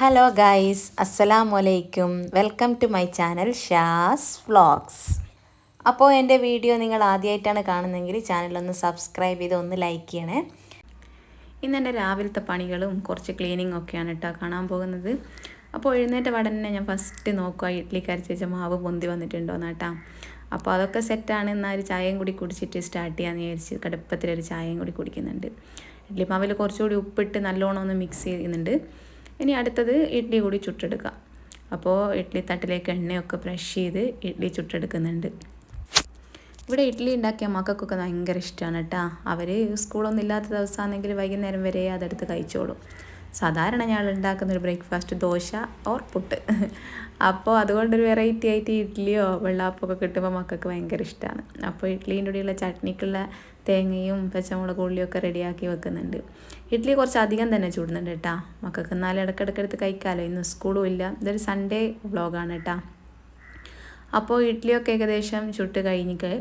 Hello guys അസ്സലാമു അലൈക്കും welcome to my channel Shaz vlogs അപ്പോൾ എന്റെ വീഡിയോ നിങ്ങൾ ആദ്യമായിട്ടാണ് കാണുന്നതെങ്കിൽ ചാനലൊന്ന് സബ്സ്ക്രൈബ് ചെയ്ത് ഒന്ന് ലൈക്ക് ചെയ്യണേ. ഇന്ന് എന്റെ രാവിലത്തെ പണികളും കുറച്ച് ക്ലീനിങ് ഒക്കെയാണ് കേട്ടോ കാണാൻ പോകുന്നത്. അപ്പോൾ എഴുന്നേറ്റ പാടന്നെ ഞാൻ ഫസ്റ്റ് നോക്കുക ഇഡ്ഡലി കറി വെച്ച മാവ് പൊന്തി വന്നിട്ടുണ്ടോ എന്നാട്ടാ അപ്പോൾ അതൊക്കെ സെറ്റാണ് എന്നാൽ ചായയും കൂടി കുടിച്ചിട്ട് സ്റ്റാർട്ട് ചെയ്യാമെന്ന് വിചാരിച്ച് കടുപ്പത്തിലൊരു ചായയും കൂടി കുടിക്കുന്നുണ്ട്. ഇഡ്ഡലി മാവിൽ കുറച്ചുകൂടി ഉപ്പിട്ട് നല്ലോണം ഒന്ന് മിക്സ് ചെയ്യുന്നുണ്ട്. ഇനി അടുത്തത് ഇഡ്ഡലി കൂടി ചുട്ടെടുക്കാം. അപ്പോൾ ഇഡ്ഡലി തട്ടിലേക്ക് എണ്ണയൊക്കെ ബ്രഷ് ചെയ്ത് ഇഡ്ഡലി ചുട്ടെടുക്കുന്നുണ്ട്. ഇവിടെ ഇഡ്ഡലി ഉണ്ടാക്കിയ മക്കൾക്കൊക്കെ ഭയങ്കര ഇഷ്ടമാണ് കേട്ടോ. അവർ സ്കൂളൊന്നും ഇല്ലാത്ത ദിവസമാണെങ്കിൽ വൈകുന്നേരം വരെ അതെടുത്ത് കഴിച്ചോളും. സാധാരണ ഞാൻ ഉണ്ടാക്കുന്ന ഒരു ബ്രേക്ക്ഫാസ്റ്റ് ദോശ ഓർ പുട്ട്. അപ്പോൾ അതുകൊണ്ടൊരു വെറൈറ്റി ആയിട്ട് ഇഡ്ഡലിയോ വെള്ളാപ്പമൊക്കെ കിട്ടുമ്പോൾ മക്കൾക്ക് ഭയങ്കര ഇഷ്ടമാണ് അപ്പോൾ ഇഡ്ഡലീന്റെ കൂടെയുള്ള ചട്നിക്കുള്ള തേങ്ങയും പച്ചമുളക് ഉള്ളിയൊക്കെ റെഡിയാക്കി വെക്കുന്നുണ്ട്. ഇഡ്ഡലി കുറച്ച് അധികം തന്നെ ചൂടുന്നുണ്ട് കേട്ടോ മക്കൾക്ക് എന്നാലും ഇടയ്ക്കിടയ്ക്ക് എടുത്ത് കഴിക്കാമല്ലോ ഇന്ന് സ്കൂളും ഇല്ല. ഇതൊരു സൺഡേ വ്ളോഗാണ് കേട്ടോ അപ്പോൾ ഇഡ്ഡലിയൊക്കെ ഏകദേശം ചുട്ട് കഴിഞ്ഞിട്ട്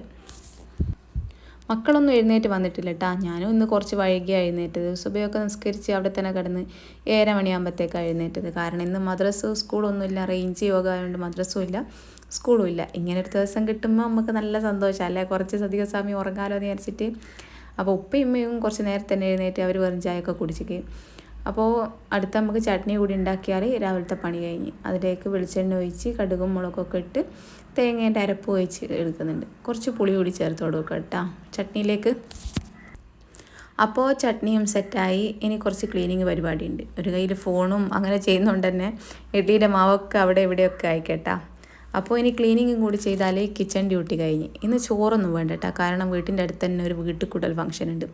മക്കളൊന്നും എഴുന്നേറ്റ് വന്നിട്ടില്ല കേട്ടാ ഞാനും ഇന്ന് കുറച്ച് വൈകിയാണ് എഴുന്നേറ്റത്. സുബയൊക്കെ നിസ്കരിച്ച് അവിടെ തന്നെ കിടന്ന് ഏഴര മണിയാകുമ്പോഴത്തേക്കാണ് എഴുന്നേറ്റത്. കാരണം ഇന്ന് മദ്രസ് സ്കൂളൊന്നും ഇല്ല. റേഞ്ച് യോഗ ആയതുകൊണ്ട് മദ്രസ്സും ഇല്ല. സ്കൂളും ഇല്ല. ഇങ്ങനെ ഒരു ദിവസം കിട്ടുമ്പോൾ നമുക്ക് നല്ല സന്തോഷം. അല്ലേ? കുറച്ച് അധികം സമയം ഉറങ്ങാലോ എന്ന് വിചാരിച്ചിട്ട്. അപ്പോൾ ഉപ്പയും ഉമ്മയും കുറച്ച് നേരത്തെ തന്നെ എഴുന്നേറ്റ് അവർ വെറും ചായയൊക്കെ കുടിച്ചിട്ട് അപ്പോൾ അടുത്ത നമുക്ക് ചട്നി കൂടി ഉണ്ടാക്കിയാൽ രാവിലത്തെ പണി കഴിഞ്ഞ്. അതിലേക്ക് വെളിച്ചെണ്ണ ഒഴിച്ച് കടുകും മുളകൊക്കെ ഇട്ട് തേങ്ങേന്റെ അരപ്പ് ഒഴിച്ച് എടുക്കുന്നുണ്ട്. കുറച്ച് പുളി കൂടി ചേർത്ത് കൊടുക്കുക കേട്ടോ. ചട്നിയിലേക്ക്. അപ്പോൾ ചട്നിയും സെറ്റായി. ഇനി കുറച്ച് ക്ലീനിങ് പരിപാടിയുണ്ട്. ഒരു കയ്യിൽ ഫോണും അങ്ങനെ ചെയ്യുന്നതുകൊണ്ട് തന്നെ ഇഡ്ഡലിയുടെ മാവൊക്കെ അവിടെ ഇവിടെയൊക്കെ ആയിക്കേട്ടാ അപ്പോൾ ഇനി ക്ലീനിങ്ങും കൂടി ചെയ്താൽ കിച്ചൺ ഡ്യൂട്ടി കഴിഞ്ഞ്. ഇന്ന് ചോറൊന്നും വേണ്ട കേട്ടോ. കാരണം വീട്ടിന്റെ അടുത്ത് തന്നെ ഒരു വീട്ടിൽ കൂടൽ ഫംഗ്ഷൻ ഉണ്ട്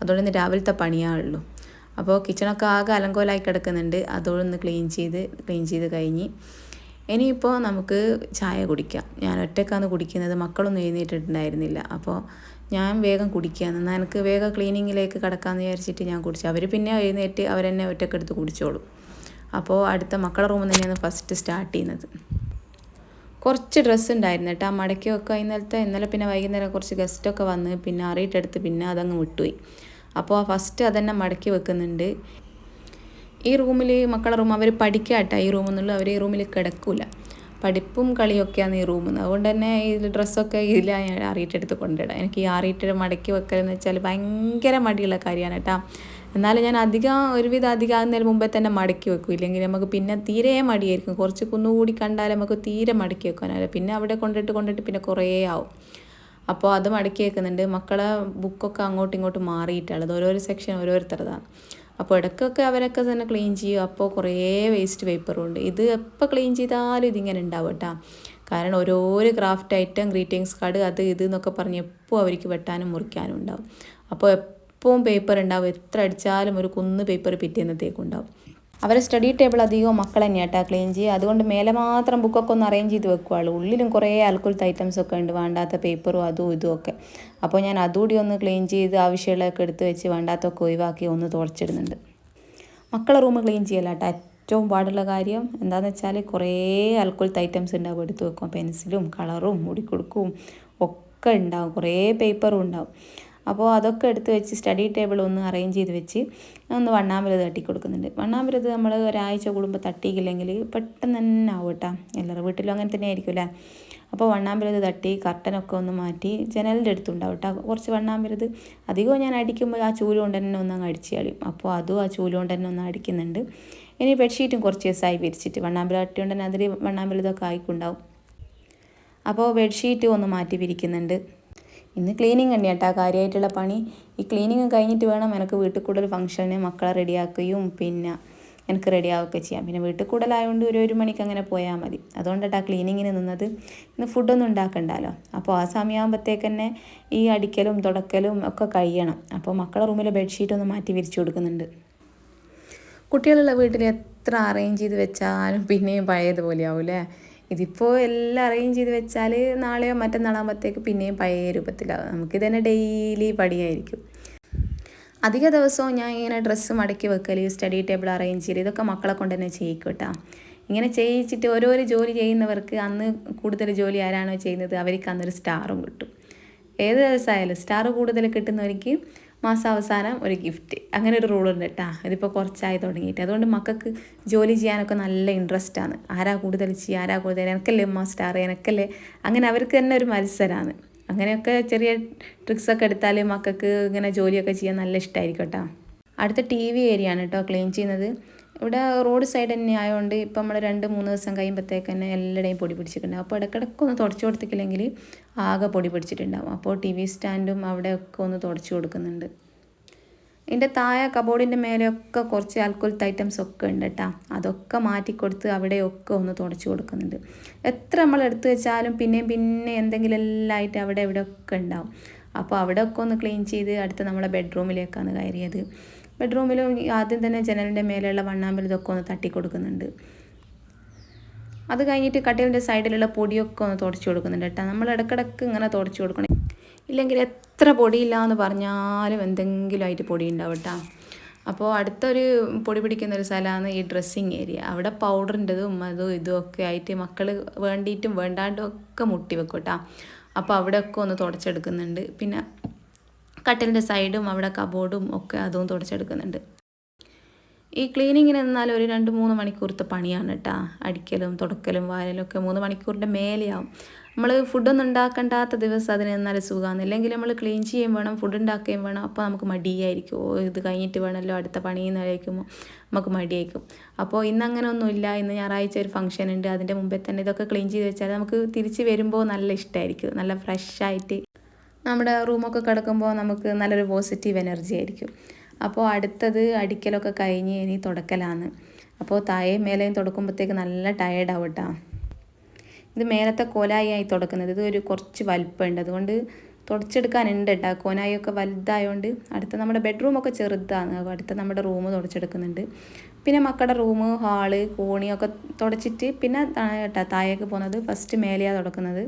അതുകൊണ്ട് ഇന്ന് രാവിലത്തെ പണിയാണുള്ളൂ അപ്പോൾ കിച്ചണൊക്കെ ആകെ അലങ്കോലായി കിടക്കുന്നുണ്ട്. അതോടൊന്ന് ക്ലീൻ ചെയ്ത് ക്ലീൻ ചെയ്ത് കഴിഞ്ഞ് ഇനിയിപ്പോൾ നമുക്ക് ചായ കുടിക്കാം. ഞാൻ ഒറ്റക്കാന്ന് കുടിക്കുന്നത്. മക്കളൊന്നും എഴുന്നേറ്റിട്ടുണ്ടായിരുന്നില്ല. അപ്പോൾ ഞാൻ വേഗം കുടിക്കുകയാണ് എന്നാൽ എനിക്ക് വേഗം ക്ലീനിങ്ങിലേക്ക് കിടക്കാമെന്ന് വിചാരിച്ചിട്ട് ഞാൻ കുടിച്ചു. അവർ പിന്നെ എഴുന്നേറ്റ് അവരെന്നെ ഒറ്റക്കെടുത്ത് കുടിച്ചോളും. അപ്പോൾ അടുത്ത മക്കളുടെ റൂമിൽ തന്നെയാണ് ഫസ്റ്റ് സ്റ്റാർട്ട് ചെയ്യുന്നത്. കുറച്ച് ഡ്രസ്സ് ഉണ്ടായിരുന്നു കേട്ടോ. മടക്കി വെക്കുക ഇന്നലത്തെ. ഇന്നലെ പിന്നെ വൈകുന്നേരം കുറച്ച് ഗസ്റ്റൊക്കെ വന്ന് പിന്നെ അറിയിട്ടെടുത്ത് പിന്നെ അതങ്ങ് വിട്ടുപോയി. അപ്പോൾ ഫസ്റ്റ് അതന്നെ മടക്കി വെക്കുന്നുണ്ട്. ഈ റൂമിൽ മക്കളെ റൂം അവർ പഠിക്കാട്ടോ. ഈ റൂമെന്നുള്ളു അവർ ഈ റൂമിൽ കിടക്കില്ല പഠിപ്പും കളിയൊക്കെയാണ് ഈ നിന്ന് അതുകൊണ്ട് തന്നെ ഈ ഡ്രസ്സൊക്കെ ഇതിലാണ് ഞാൻ അറിയിട്ടെടുത്ത് കൊണ്ടിടാം എനിക്ക് ഈ അറിയിട്ട് മടക്കി വെക്കലെന്ന് വെച്ചാൽ ഭയങ്കര മടിയുള്ള കാര്യമാണ് കേട്ടോ എന്നാലും ഞാൻ അധികം ഒരുവിധം അധികം ആകുന്നതിന് മുമ്പേ തന്നെ മടക്കി വെക്കും. ഇല്ലെങ്കിൽ നമുക്ക് പിന്നെ തീരെ മടിയായിരിക്കും. കുറച്ച് കുന്നുകൂടി കണ്ടാൽ നമുക്ക് തീരെ മടക്കി വെക്കാനല്ല പിന്നെ അവിടെ കൊണ്ടിട്ട് കൊണ്ടിട്ട് പിന്നെ കുറേ ആവും. അപ്പോൾ അത് മടക്കി വെക്കുന്നുണ്ട്. മക്കളെ ബുക്കൊക്കെ അങ്ങോട്ടും ഇങ്ങോട്ടും മാറിയിട്ടുള്ളത് ഓരോരോ സെക്ഷൻ ഓരോരുത്തരതാണ് അപ്പോൾ ഇടയ്ക്കൊക്കെ അവരൊക്കെ തന്നെ ക്ലീൻ ചെയ്യും. അപ്പോൾ കുറേ വേസ്റ്റ് പേപ്പറും ഉണ്ട്. ഇത് എപ്പോൾ ക്ലീൻ ചെയ്താലും ഇതിങ്ങനെ ഉണ്ടാവും കേട്ടോ കാരണം ഓരോരോ ക്രാഫ്റ്റ് ഐറ്റം ഗ്രീറ്റിങ്സ് കാർഡ് അത് ഇത് എന്നൊക്കെ പറഞ്ഞ് എപ്പോൾ അവർക്ക് വെട്ടാനും മുറിക്കാനും ഉണ്ടാവും. അപ്പോൾ എപ്പോഴും പേപ്പർ ഉണ്ടാവും. എത്ര അടിച്ചാലും ഒരു കുന്ന് പേപ്പർ പിറ്റേന്നത്തേക്കും ഉണ്ടാവും. അവരെ സ്റ്റഡി ടേബിൾ അധികവും മക്കൾ തന്നെയാണ് കേട്ടോ ക്ലീൻ ചെയ്യുക. അതുകൊണ്ട് മേലെ മാത്രം ബുക്കൊക്കെ ഒന്ന് അറേഞ്ച് ചെയ്ത് വെക്കുവാളൂ ഉള്ളിലും കുറേ അൽക്കുലത്തെ ഐറ്റംസ് ഒക്കെ ഉണ്ട്. വേണ്ടാത്ത പേപ്പറും അതും ഇതും ഒക്കെ. അപ്പോൾ ഞാൻ അതുകൂടി ഒന്ന് ക്ലീൻ ചെയ്ത് ആവശ്യമുള്ളതൊക്കെ എടുത്ത് വെച്ച് വേണ്ടാത്തൊക്കെ ഒഴിവാക്കി ഒന്ന് തുളച്ചിടുന്നുണ്ട്. മക്കളെ റൂം ക്ലീൻ ചെയ്യലാട്ടോ. ഏറ്റവും പാടുള്ള കാര്യം എന്താണെന്ന് വെച്ചാൽ കുറേ അൽക്കുലത്തെ ഐറ്റംസ് ഉണ്ടാവും എടുത്ത് വെക്കും. പെൻസിലും കളറും മുടിക്കുടുക്കും ഒക്കെ ഉണ്ടാവും. കുറേ പേപ്പറും ഉണ്ടാവും. അപ്പോൾ അതൊക്കെ എടുത്ത് വെച്ച് സ്റ്റഡി ടേബിൾ ഒന്ന് അറേഞ്ച് ചെയ്ത് വെച്ച് ഒന്ന് വണ്ണാമ്പരത് തട്ടി കൊടുക്കുന്നുണ്ട് വണ്ണാമ്പലത് നമ്മൾ ഒരാഴ്ച കൂടുമ്പോൾ തട്ടിയില്ലെങ്കിൽ പെട്ടെന്ന് തന്നെ ആവും കേട്ടോ. എല്ലാവരുടെ വീട്ടിലും അങ്ങനെ തന്നെ ആയിരിക്കും അല്ലേ അപ്പോൾ വണ്ണാമ്പലത് തട്ടി കർട്ടനൊക്കെ ഒന്ന് മാറ്റി ജനലിന്റെ അടുത്തുണ്ടാവും കേട്ടോ. കുറച്ച് വണ്ണാമ്പലത് അധികവും ഞാൻ അടിക്കുമ്പോൾ ആ ചൂൽ കൊണ്ട് തന്നെ ഒന്ന് അങ്ങ് അടിച്ച് കളിയും അപ്പോൾ അതും ആ ചൂൽ കൊണ്ട് തന്നെ ഒന്ന് അടിക്കുന്നുണ്ട്. ഇനി ബെഡ്ഷീറ്റും കുറച്ച് ദിവസമായി വിരിച്ചിട്ട് വണ്ണാമ്പലം തന്നെ അതിൽ വണ്ണാമ്പലതൊക്കെ ആയിക്കുണ്ടാവും. അപ്പോൾ ബെഡ്ഷീറ്റ് ഒന്ന് മാറ്റി വിരിക്കുന്നുണ്ട്. ഇന്ന് ക്ലീനിങ് ഉണ്ട് കേട്ടോ കാര്യമായിട്ടുള്ള പണി. ഈ ക്ലീനിങ് കഴിഞ്ഞിട്ട് വേണം എനിക്ക് വീട്ടിൽ കൂടുതൽ ഫംഗ്ഷന് മക്കളെ റെഡിയാക്കുകയും പിന്നെ എനിക്ക് റെഡിയാവുകയൊക്കെ ചെയ്യാം. പിന്നെ വീട്ടിൽ കൂടുതലായതുകൊണ്ട് ഒരു ഒരു മണിക്ക് അങ്ങനെ പോയാൽ മതി. അതുകൊണ്ടാണ് ക്ലീനിങ്ങിന് നിന്നത്. ഇന്ന് ഫുഡൊന്നും ഉണ്ടാക്കണ്ടല്ലോ അപ്പോൾ ആ സമയമാകുമ്പോഴത്തേക്ക് തന്നെ ഈ അടിക്കലും തുടക്കലും ഒക്കെ കഴിയണം. അപ്പോൾ മക്കളെ റൂമിലെ ബെഡ്ഷീറ്റ് ഒന്ന് മാറ്റി വിരിച്ചു കൊടുക്കുന്നുണ്ട്. കുട്ടികളുള്ള വീട്ടിൽ എത്ര അറേഞ്ച് ചെയ്ത് വെച്ചാലും പിന്നെയും പഴയതുപോലെ ആവും അല്ലേ ഇതിപ്പോൾ എല്ലാം അറേഞ്ച് ചെയ്ത് വെച്ചാൽ നാളെയോ മറ്റന്നാളാകുമ്പോഴത്തേക്ക് പിന്നെയും പഴയ രൂപത്തിലാവും. നമുക്കിതന്നെ ഡെയിലി പണിയായിരിക്കും. അധിക ദിവസവും ഞാൻ ഇങ്ങനെ ഡ്രസ്സ് മടക്കി വെക്കൽ സ്റ്റഡി ടേബിൾ അറേഞ്ച് ചെയ്യൽ ഇതൊക്കെ മക്കളെ കൊണ്ട് തന്നെ ചെയ്യിക്കോട്ടാ ഇങ്ങനെ ചെയ്യിച്ചിട്ട് ഓരോരോ ജോലി ചെയ്യുന്നവർക്ക് അന്ന് കൂടുതൽ ജോലി ആരാണോ ചെയ്യുന്നത് അവർക്ക് അന്നൊരു സ്റ്റാറും കിട്ടും. ഏത് ദിവസമായാലും സ്റ്റാർ കൂടുതൽ കിട്ടുന്നവർക്ക് മാസാവസാനം ഒരു ഗിഫ്റ്റ് അങ്ങനെ ഒരു റൂൾ ഉണ്ട് കേട്ടോ ഇതിപ്പോൾ കുറച്ചായി തുടങ്ങിയിട്ട്. അതുകൊണ്ട് മക്കൾക്ക് ജോലി ചെയ്യാനൊക്കെ നല്ല ഇൻട്രസ്റ്റ് ആണ്. ആരാ കൂടുതൽ ചെയ്യുക ആരാ കൂടുതൽ എനിക്കല്ലേ ഉമ്മ സ്റ്റാർ എനിക്കല്ലേ. അങ്ങനെ അവർക്ക് തന്നെ ഒരു മത്സരമാണ് അങ്ങനെയൊക്കെ ചെറിയ ട്രിക്സൊക്കെ എടുത്താൽ മക്കൾക്ക് ഇങ്ങനെ ജോലിയൊക്കെ ചെയ്യാൻ നല്ല ഇഷ്ടമായിരിക്കും കേട്ടോ അടുത്ത ടി വി ഏരിയ ആണ് കേട്ടോ ക്ലീൻ ചെയ്യുന്നത്. ഇവിടെ റോഡ് സൈഡ് തന്നെ ആയതുകൊണ്ട് ഇപ്പം നമ്മൾ രണ്ട് മൂന്ന് ദിവസം കഴിയുമ്പോഴത്തേക്ക് തന്നെ എല്ലായിടെയും പൊടി പിടിച്ചിട്ടുണ്ടാവും. അപ്പോൾ ഇടയ്ക്കിടയ്ക്ക് ഒന്ന് തുടച്ചു കൊടുത്തിട്ടില്ലെങ്കിൽ ആകെ പൊടി പിടിച്ചിട്ടുണ്ടാവും. അപ്പോൾ ടി വി സ്റ്റാൻഡും അവിടെയൊക്കെ ഒന്ന് തുടച്ചു കൊടുക്കുന്നുണ്ട്. ഇതിന്റെ താഴെ കബോർഡിന്റെ മേലെയൊക്കെ കുറച്ച് ആൽക്കോഹോൾ ഐറ്റംസ് ഒക്കെ ഉണ്ട് കേട്ടോ. അതൊക്കെ മാറ്റിക്കൊടുത്ത് അവിടെയൊക്കെ ഒന്ന് തുടച്ചു കൊടുക്കുന്നുണ്ട്. എത്ര നമ്മൾ എടുത്തു വെച്ചാലും പിന്നെയും പിന്നെ എന്തെങ്കിലും എല്ലാം ആയിട്ട് അവിടെ ഇവിടെയൊക്കെ ഉണ്ടാവും. അപ്പോൾ അവിടെയൊക്കെ ഒന്ന് ക്ലീൻ ചെയ്ത് അടുത്ത് നമ്മളെ ബെഡ്റൂമിലേക്കാണ് കയറിയത്. ബെഡ്റൂമിലും ആദ്യം തന്നെ ജനലിന്റെ മേലെയുള്ള വണ്ണാമ്പൽ ഇതൊക്കെ ഒന്ന് തട്ടി കൊടുക്കുന്നുണ്ട്. അത് കഴിഞ്ഞിട്ട് കട്ടിലിന്റെ സൈഡിലുള്ള പൊടിയൊക്കെ ഒന്ന് തുടച്ചു കൊടുക്കുന്നുണ്ട് കേട്ടോ. നമ്മൾ ഇടക്കിടക്ക് ഇങ്ങനെ തുടച്ചു കൊടുക്കണം. ഇല്ലെങ്കിൽ എത്ര പൊടിയില്ല എന്ന് പറഞ്ഞാലും എന്തെങ്കിലും ആയിട്ട് പൊടി ഉണ്ടാവും കേട്ടോ. അപ്പോൾ അടുത്തൊരു പൊടി പിടിക്കുന്ന ഒരു സ്ഥലമാണ് ഈ ഡ്രസ്സിങ് ഏരിയ. അവിടെ പൗഡറിന്റെതും അതും ഇതും ഒക്കെ ആയിട്ട് മക്കൾ വേണ്ടിയിട്ടും വേണ്ടാണ്ടും ഒക്കെ മുട്ടി വെക്കും കേട്ടോ. അപ്പോൾ അവിടെയൊക്കെ ഒന്ന് തുടച്ചെടുക്കുന്നുണ്ട്. പിന്നെ കട്ടിലിന്റെ സൈഡും അവിടെ കബോർഡും ഒക്കെ അതും തുടച്ചെടുക്കുന്നുണ്ട്. ഈ ക്ലീനിങ്ങിന് എന്നാൽ ഒരു രണ്ട് മൂന്ന് മണിക്കൂറത്തെ പണിയാണ് കേട്ടോ അടിക്കലും തുടക്കലും വാരലും ഒക്കെ മൂന്ന് മണിക്കൂറിന്റെ മേലെയാവും. നമ്മൾ ഫുഡൊന്നും ഉണ്ടാക്കണ്ടാത്ത ദിവസം അതിന് എന്നാൽ സുഖമാണ്. അല്ലെങ്കിൽ നമ്മൾ ക്ലീൻ ചെയ്യുകയും വേണം ഫുഡ് ഉണ്ടാക്കുകയും വേണം. അപ്പോൾ നമുക്ക് മടിയായിരിക്കും. ഓ ഇത് കഴിഞ്ഞിട്ട് വേണമല്ലോ അടുത്ത പണി എന്ന് കഴിക്കുമ്പോൾ നമുക്ക് മടിയായിരിക്കും. അപ്പോൾ ഇന്ന് അങ്ങനെ ഒന്നുമില്ല ഇന്ന് ഞായറാഴ്ച ഒരു ഫംഗ്ഷൻ ഉണ്ട് അതിന്റെ മുമ്പേ തന്നെ ഇതൊക്കെ ക്ലീൻ ചെയ്ത് വെച്ചാൽ നമുക്ക് തിരിച്ച് വരുമ്പോൾ നല്ല ഇഷ്ടമായിരിക്കും. നല്ല ഫ്രഷായിട്ട് നമ്മുടെ റൂമൊക്കെ കിടക്കുമ്പോൾ നമുക്ക് നല്ലൊരു പോസിറ്റീവ് എനർജി ആയിരിക്കും. അപ്പോൾ അടുത്തത് അടിക്കലൊക്കെ കഴിഞ്ഞ് ഇനി തുടക്കലാണ്. അപ്പോൾ താഴെയും മേലെയും തുടക്കുമ്പോഴത്തേക്ക് നല്ല ടയേർഡ് കേട്ടോ ഇത് മേലത്തെ കോലായി ആയി തുടക്കുന്നത്. ഇത് ഒരു കുറച്ച് വലിപ്പമുണ്ട്. അതുകൊണ്ട് തുടച്ചെടുക്കാനുണ്ട് കേട്ടോ കോനായൊക്കെ വലുതായതുകൊണ്ട് അടുത്ത നമ്മുടെ ബെഡ്റൂമൊക്കെ ചെറുതാണ്. അടുത്ത നമ്മുടെ റൂം തുടച്ചെടുക്കുന്നുണ്ട്. പിന്നെ മക്കളുടെ റൂം ഹാൾ കോണിയൊക്കെ തുടച്ചിട്ട് പിന്നെ കേട്ടോ താഴേക്ക് പോകുന്നത് ഫസ്റ്റ് മേലെയാണ് തുടക്കുന്നത്.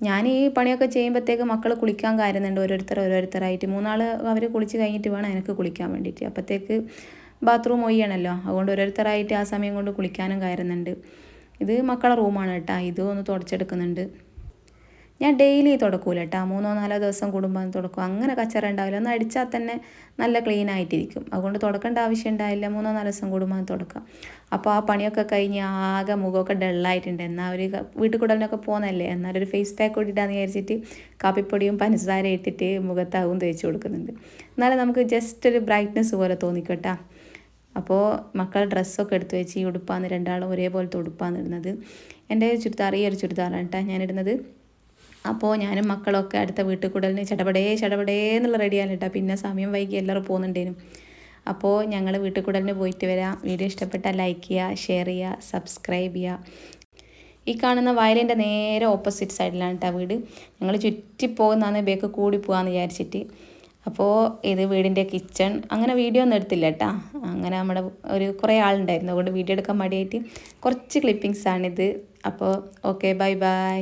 ഞാൻ ഈ പണിയൊക്കെ ചെയ്യുമ്പോഴത്തേക്ക് മക്കൾ കുളിക്കാൻ കയറുന്നുണ്ട് ഓരോരുത്തർ ഓരോരുത്തരായിട്ട്. മൂന്നാൾ അവർ കുളിച്ച് കഴിഞ്ഞിട്ട് വേണം എനിക്ക് കുളിക്കാൻ വേണ്ടിയിട്ട് അപ്പോഴത്തേക്ക് ബാത്റൂം ഒയ്യണമല്ലോ അതുകൊണ്ട് ഓരോരുത്തരായിട്ട് ആ സമയം കൊണ്ട് കുളിക്കാനും കയറുന്നുണ്ട് ഇത് മക്കളുടെ റൂമാണ് കേട്ടോ. ഇതും ഒന്ന് തുടച്ചെടുക്കുന്നുണ്ട്. ഞാൻ ഡെയിലി തുടക്കൂല കേട്ടോ മൂന്നോ നാലോ ദിവസം കൂടുമ്പോൾ തുടക്കും. അങ്ങനെ കച്ചറ ഉണ്ടാവില്ല. ഒന്ന് അടിച്ചാൽ തന്നെ നല്ല ക്ലീൻ ആയിട്ടിരിക്കും. അതുകൊണ്ട് തുടക്കേണ്ട ആവശ്യം ഉണ്ടായില്ല മൂന്നോ നാലോ ദിവസം കൂടുമ്പോൾ തുടക്കാം. അപ്പോൾ ആ പണിയൊക്കെ കഴിഞ്ഞ് ആകെ മുഖമൊക്കെ ഡള്ളായിട്ടുണ്ട് എന്നാൽ ഒരു വീട്ടിൽ കൂടലിനൊക്കെ പോകുന്നതല്ലേ എന്നാലൊരു ഫേസ് പാക്ക് കൂടിയിട്ടാന്ന് വിചാരിച്ചിട്ട് കാപ്പിപ്പൊടിയും പഞ്ചസാര ഇട്ടിട്ട് മുഖത്താവും തേച്ച് കൊടുക്കുന്നുണ്ട്. എന്നാലും നമുക്ക് ജസ്റ്റ് ഒരു ബ്രൈറ്റ്നെസ് പോലെ തോന്നിക്കോട്ടാ. അപ്പോൾ മക്കൾ ഡ്രസ്സൊക്കെ എടുത്തു വെച്ച് ഈ ഉടുപ്പാന്ന് രണ്ടാളും ഒരേപോലത്തെ ഉടുപ്പാന്ന് ഇടുന്നത്. എന്റെ ചുരിദാർ ഈ ഒരു ചുരിദാറാണ് കേട്ടോ ഞാനിടുന്നത്. അപ്പോൾ ഞാനും മക്കളൊക്കെ അടുത്ത വീട്ടിൽ കൂടലിന് ചടപടേ ചടപടേ എന്നുള്ള റെഡിയാണ് കേട്ടോ പിന്നെ സമയം വൈകി എല്ലാവരും പോകുന്നുണ്ടേനും. അപ്പോൾ ഞങ്ങൾ വീട്ടിൽ കൂടലിന് പോയിട്ട് വരാം. വീഡിയോ ഇഷ്ടപ്പെട്ടാൽ ലൈക്ക് ചെയ്യുക ഷെയർ ചെയ്യുക സബ്സ്ക്രൈബ് ചെയ്യുക ഈ കാണുന്ന വയലിന്റെ നേരെ ഓപ്പോസിറ്റ് സൈഡിലാണ് കേട്ടോ വീട്. ഞങ്ങൾ ചുറ്റി പോകുന്നതാണ് ബേക്ക് കൂടി പോകാമെന്ന് വിചാരിച്ചിട്ട്. അപ്പോൾ ഇത് വീടിന്റെ കിച്ചൺ അങ്ങനെ വീഡിയോ ഒന്നും എടുത്തില്ല കേട്ടോ അങ്ങനെ നമ്മുടെ ഒരു കുറേ ആളുണ്ടായിരുന്നു. അതുകൊണ്ട് വീഡിയോ എടുക്കാൻ മടിയായിട്ട് കുറച്ച് ക്ലിപ്പിങ്സ് ആണിത്. അപ്പോൾ ഓക്കെ ബൈ ബൈ